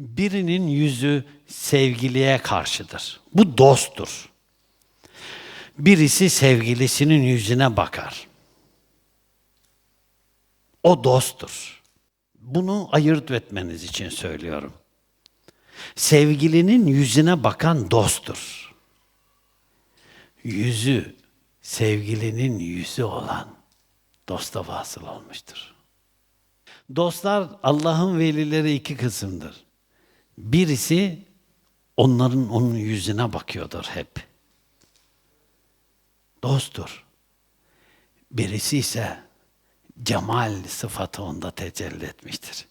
birinin yüzü sevgiliye karşıdır. Bu dosttur. Birisi sevgilisinin yüzüne bakar. O dosttur. Bunu ayırt etmeniz için söylüyorum. Sevgilinin yüzüne bakan dosttur. Yüzü sevgilinin yüzü olan dosta vasıl olmuştur. Dostlar Allah'ın velileri iki kısımdır. Birisi onların onun yüzüne bakıyordur hep. Dosttur. Birisi ise cemal sıfatı onda tecelli etmiştir.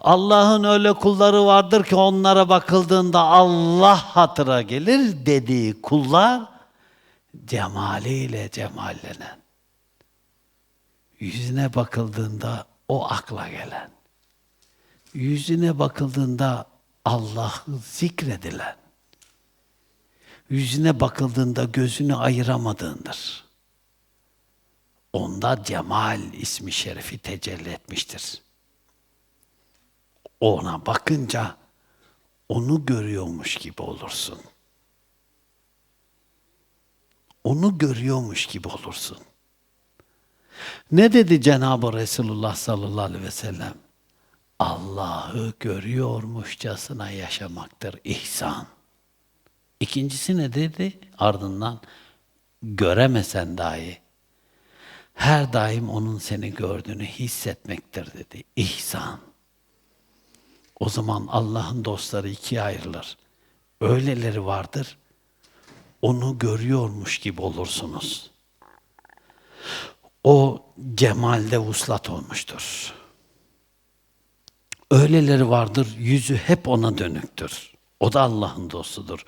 Allah'ın öyle kulları vardır ki onlara bakıldığında Allah hatıra gelir dediği kullar cemaliyle cemallenen. Yüzüne bakıldığında o akla gelen. Yüzüne bakıldığında Allah'ı zikredilen. Yüzüne bakıldığında gözünü ayıramadığındır. Onda cemal ismi şerifi tecelli etmiştir. Ona bakınca onu görüyormuş gibi olursun. Onu görüyormuş gibi olursun. Ne dedi Cenab-ı Resulullah sallallahu aleyhi ve sellem? Allah'ı görüyormuşçasına yaşamaktır ihsan. İkincisi ne dedi? Ardından göremesen dahi her daim onun seni gördüğünü hissetmektir dedi. İhsan. O zaman Allah'ın dostları ikiye ayrılır. Öyleleri vardır. Onu görüyormuş gibi olursunuz. O cemalde vuslat olmuştur. Öyleleri vardır, yüzü hep ona dönüktür. O da Allah'ın dostudur.